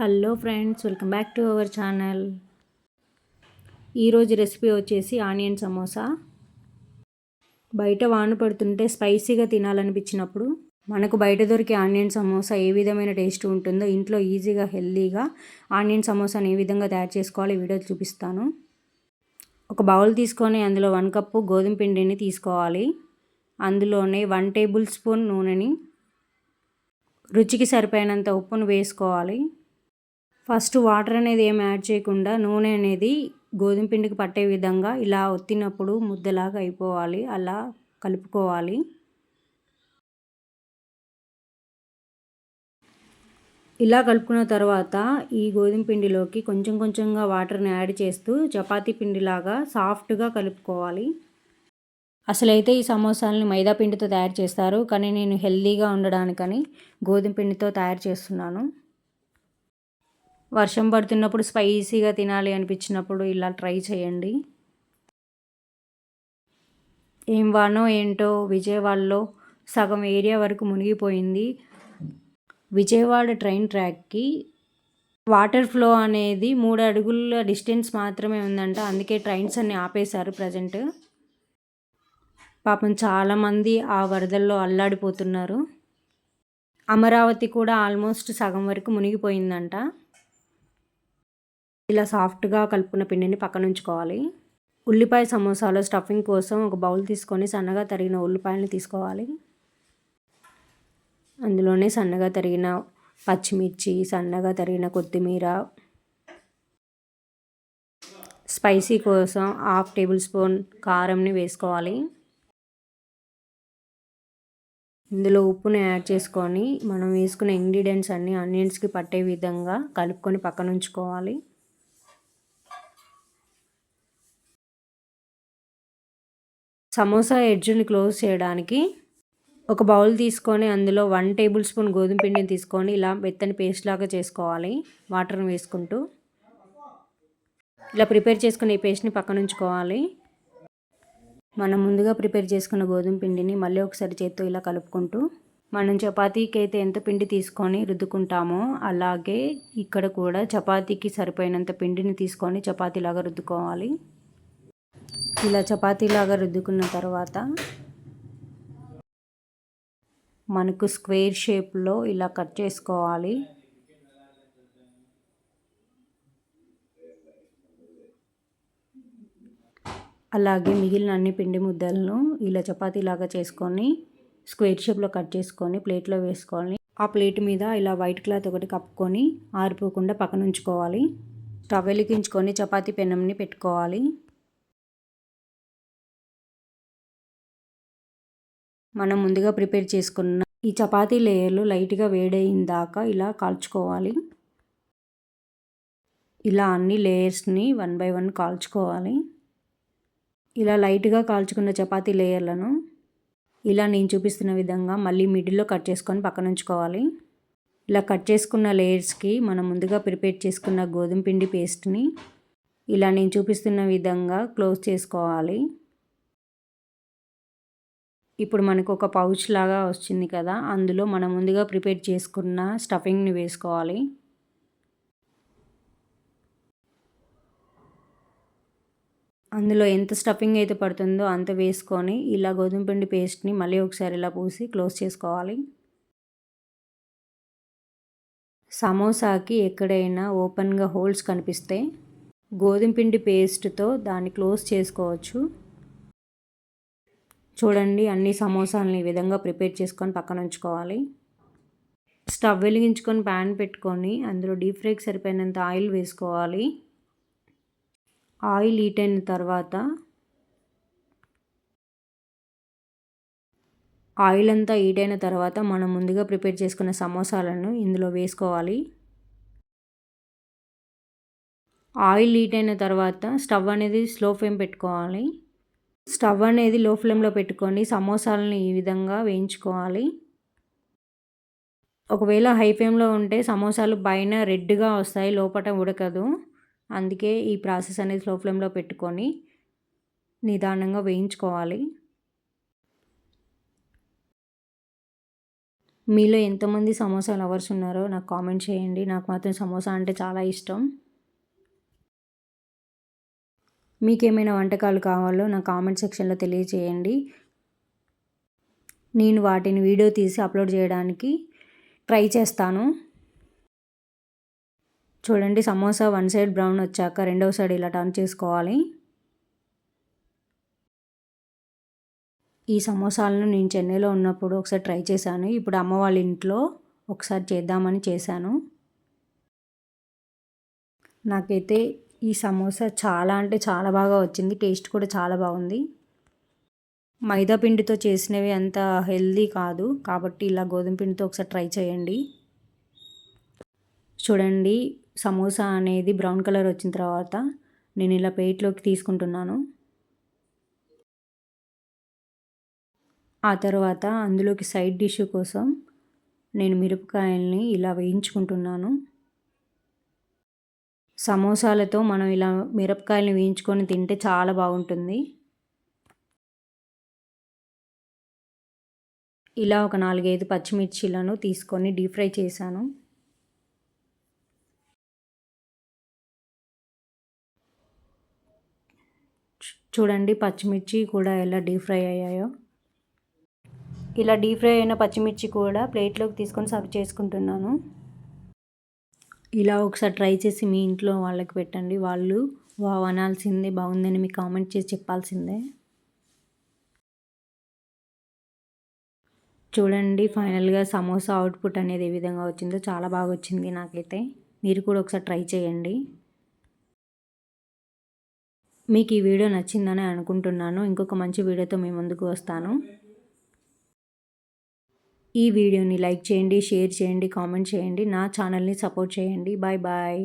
Hello friends welcome back to our channel. ఈరోజు recipe వచ్చేసి onion samosa. బయట వాన పడుతుంటే స్పైసీగా తినాలనిపించినప్పుడు మనకు బయట దొరికే ఆనియన్ సమోసా ఏ విధమైన టేస్ట్ ఉంటుందో ఇంట్లో ఈజీగా హెల్తీగా ఆనియన్ సమోసాని ఏ విధంగా తయారు చేసుకోవాలి వీడియో చూపిస్తాను. ఒక బౌల్ తీసుకొని అందులో వన్ కప్పు గోధుమ పిండిని తీసుకోవాలి. అందులోనే వన్ టేబుల్ స్పూన్ నూనెని రుచికి సరిపోయినంత ఉప్పును వేసుకోవాలి. ఫస్ట్ వాటర్ అనేది ఏం యాడ్ చేయకుండా నూనె అనేది గోధుమ పిండికి పట్టే విధంగా ఇలా ఒత్తినప్పుడు ముద్దలాగా అయిపోవాలి. అలా కలుపుకోవాలి. ఇలా కలుపుకున్న తర్వాత ఈ గోధుమ పిండిలోకి కొంచెం కొంచెంగా వాటర్ని యాడ్ చేస్తూ చపాతీ పిండిలాగా సాఫ్ట్గా కలుపుకోవాలి. అసలైతే ఈ సమోసాలని మైదా పిండితో తయారు చేస్తారు. కానీ నేను హెల్దీగా ఉండడానికని గోధుమ పిండితో తయారు చేస్తున్నాను. వర్షం పడుతున్నప్పుడు స్పైసీగా తినాలి అనిపించినప్పుడు ఇలా ట్రై చేయండి. ఏం వానో ఏంటో విజయవాడలో సగం ఏరియా వరకు మునిగిపోయింది. విజయవాడ ట్రైన్ ట్రాక్కి వాటర్ ఫ్లో అనేది మూడు అడుగుల డిస్టెన్స్ మాత్రమే ఉందంట. అందుకే ట్రైన్స్ అన్ని ఆపేశారు ప్రజెంట్. పాపం చాలామంది ఆ వరదల్లో అల్లాడిపోతున్నారు. అమరావతి కూడా ఆల్మోస్ట్ సగం వరకు మునిగిపోయిందంట. ఇలా సాఫ్ట్గా కలుపుకున్న పిండిని పక్కన ఉంచుకోవాలి ఉల్లిపాయ సమోసాలో స్టఫింగ్ కోసం ఒక బౌల్ తీసుకొని సన్నగా తరిగిన ఉల్లిపాయలను తీసుకోవాలి. అందులోనే సన్నగా తరిగిన పచ్చిమిర్చి సన్నగా తరిగిన కొత్తిమీర స్పైసీ కోసం హాఫ్ టేబుల్ స్పూన్ కారంని వేసుకోవాలి. ఇందులో ఉప్పుని యాడ్ చేసుకొని మనం వేసుకున్న ఇంగ్రీడియంట్స్ అన్నీ ఆనియన్స్కి పట్టే విధంగా కలుపుకొని పక్కన ఉంచుకోవాలి సమోసా ఎడ్జ్ని క్లోజ్ చేయడానికి ఒక బౌల్ తీసుకొని అందులో వన్ టేబుల్ స్పూన్ గోధుమ పిండిని తీసుకొని ఇలా మెత్తని పేస్ట్ లాగా చేసుకోవాలి వాటర్ని వేసుకుంటూ. ఇలా ప్రిపేర్ చేసుకుని ఈ పేస్ట్ని పక్కన ఉంచుకోవాలి మనం ముందుగా ప్రిపేర్ చేసుకున్న గోధుమ పిండిని మళ్ళీ ఒకసారి చేత్తో ఇలా కలుపుకుంటూ. మనం చపాతీకి అయితే ఎంత పిండి తీసుకొని రుద్దుకుంటామో అలాగే ఇక్కడ కూడా చపాతీకి సరిపోయినంత పిండిని తీసుకొని చపాతీలాగా రుద్దుకోవాలి. ఇలా చపాతీలాగా రుద్దుకున్న తర్వాత మనకు స్క్వేర్ షేప్లో ఇలా కట్ చేసుకోవాలి. అలాగే మిగిలిన అన్ని పిండి ముద్దలను ఇలా చపాతీలాగా చేసుకొని స్క్వేర్ షేప్లో కట్ చేసుకొని ప్లేట్లో వేసుకోవాలి ఆ ప్లేట్ మీద ఇలా వైట్ క్లాత్ ఒకటి కప్పుకొని ఆరిపోకుండా పక్కన ఉంచుకోవాలి స్టవ్ వెలిగించుకొని చపాతీ పెనంని పెట్టుకోవాలి. మనం ముందుగా ప్రిపేర్ చేసుకున్న ఈ చపాతీ లేయర్లు లైట్గా వేడైన దాకా ఇలా కాల్చుకోవాలి. ఇలా అన్ని లేయర్స్ని వన్ బై వన్ కాల్చుకోవాలి. ఇలా లైట్గా కాల్చుకున్న చపాతీ లేయర్లను ఇలా నేను చూపిస్తున్న విధంగా మళ్ళీ మిడిల్లో కట్ చేసుకొని పక్కన ఉంచుకోవాలి. ఇలా కట్ చేసుకున్న లేయర్స్కి మనం ముందుగా ప్రిపేర్ చేసుకున్న గోధుమ పిండి పేస్ట్ని ఇలా నేను చూపిస్తున్న విధంగా క్లోజ్ చేసుకోవాలి. ఇప్పుడు మనకు ఒక పౌచ్ లాగా వచ్చింది కదా అందులో మనం ముందుగా ప్రిపేర్ చేసుకున్న స్టఫింగ్ని వేసుకోవాలి. అందులో ఎంత స్టఫింగ్ అయితే పడుతుందో అంత వేసుకొని ఇలా గోధుమ పిండి పేస్ట్ని మళ్ళీ ఒకసారి ఇలా పూసి క్లోజ్ చేసుకోవాలి. సమోసాకి ఎక్కడైనా ఓపెన్గా హోల్స్ కనిపిస్తే గోధుమ పిండి పేస్ట్తో దాన్ని క్లోజ్ చేసుకోవచ్చు. చూడండి అన్ని సమోసాలని ఈ విధంగా ప్రిపేర్ చేసుకొని పక్కన ఉంచుకోవాలి. స్టవ్ వెలిగించుకొని ప్యాన్ పెట్టుకొని అందులో డీప్ ఫ్రైకి సరిపోయినంత ఆయిల్ వేసుకోవాలి. ఆయిల్ హీట్ అయిన తర్వాత ఆయిల్ అంతా హీట్ అయిన తర్వాత మనం ముందుగా ప్రిపేర్ చేసుకున్న సమోసాలను ఇందులో వేసుకోవాలి. ఆయిల్ హీట్ అయిన తర్వాత స్టవ్ అనేది స్లో ఫ్లేమ్ పెట్టుకోవాలి. స్టవ్ అనేది లో ఫ్లేమ్లో పెట్టుకొని సమోసాలను ఈ విధంగా వేయించుకోవాలి. ఒకవేళ హై ఫ్లేమ్లో ఉంటే సమోసాలు పైన రెడ్గా వస్తాయి లోపల ఉడకదు. అందుకే ఈ ప్రాసెస్ అనేది స్లో ఫ్లేమ్లో పెట్టుకొని నిదానంగా వేయించుకోవాలి. మీలో ఎంతమంది సమోసా లవర్స్ ఉన్నారో నాకు కామెంట్ చేయండి. నాకు మాత్రం సమోసా అంటే చాలా ఇష్టం. మీకేమైనా వంటకాలు కావాలో నా కామెంట్ సెక్షన్లో తెలియచేయండి. నేను వాటిని వీడియో తీసి అప్లోడ్ చేయడానికి ట్రై చేస్తాను. చూడండి సమోసా వన్ సైడ్ బ్రౌన్ వచ్చాక రెండవ సైడ్ ఇలా టర్న్ చేసుకోవాలి. ఈ సమోసాలను నేను చెన్నైలో ఉన్నప్పుడు ఒకసారి ట్రై చేశాను. ఇప్పుడు అమ్మ వాళ్ళ ఇంట్లో ఒకసారి చేద్దామని చేశాను. నాకైతే ఈ సమోసా చాలా అంటే చాలా బాగా వచ్చింది. టేస్ట్ కూడా చాలా బాగుంది. మైదా పిండితో చేసినవి అంత హెల్దీ కాదు. కాబట్టి ఇలా గోధుమ పిండితో ఒకసారి ట్రై చేయండి. చూడండి సమోసా అనేది బ్రౌన్ కలర్ వచ్చిన తర్వాత నేను ఇలా ప్లేట్లోకి తీసుకుంటున్నాను. ఆ తర్వాత అందులోకి సైడ్ డిష్ కోసం నేను మిరపకాయల్ని ఇలా వేయించుకుంటున్నాను. సమోసాలతో మనం ఇలా మిరపకాయలను వేయించుకొని తింటే చాలా బాగుంటుంది. ఇలా ఒక నాలుగైదు పచ్చిమిర్చిలను తీసుకొని డీప్ ఫ్రై చేశాను. చూడండి పచ్చిమిర్చి కూడా ఎలా డీప్ ఫ్రై అయ్యాయో. ఇలా డీప్ ఫ్రై అయిన పచ్చిమిర్చి కూడా ప్లేట్లోకి తీసుకొని సర్వ్ చేసుకుంటున్నాను. ఇలా ఒకసారి ట్రై చేసి మీ ఇంట్లో వాళ్ళకి పెట్టండి. వాళ్ళు వావ్ అనాల్సిందే బాగుందని మీకు కామెంట్ చేసి చెప్పాల్సిందే. చూడండి ఫైనల్గా సమోసా అవుట్పుట్ అనేది ఏ విధంగా వచ్చిందో చాలా బాగా వచ్చింది నాకైతే. మీరు కూడా ఒకసారి ట్రై చేయండి. మీకు ఈ వీడియో నచ్చిందని అనుకుంటున్నాను. ఇంకొక మంచి వీడియోతో మీ ముందుకు వస్తాను. ఈ వీడియోని లైక్ చేయండి షేర్ చేయండి కామెంట్ చేయండి. నా ఛానల్ని సపోర్ట్ చేయండి. Bye bye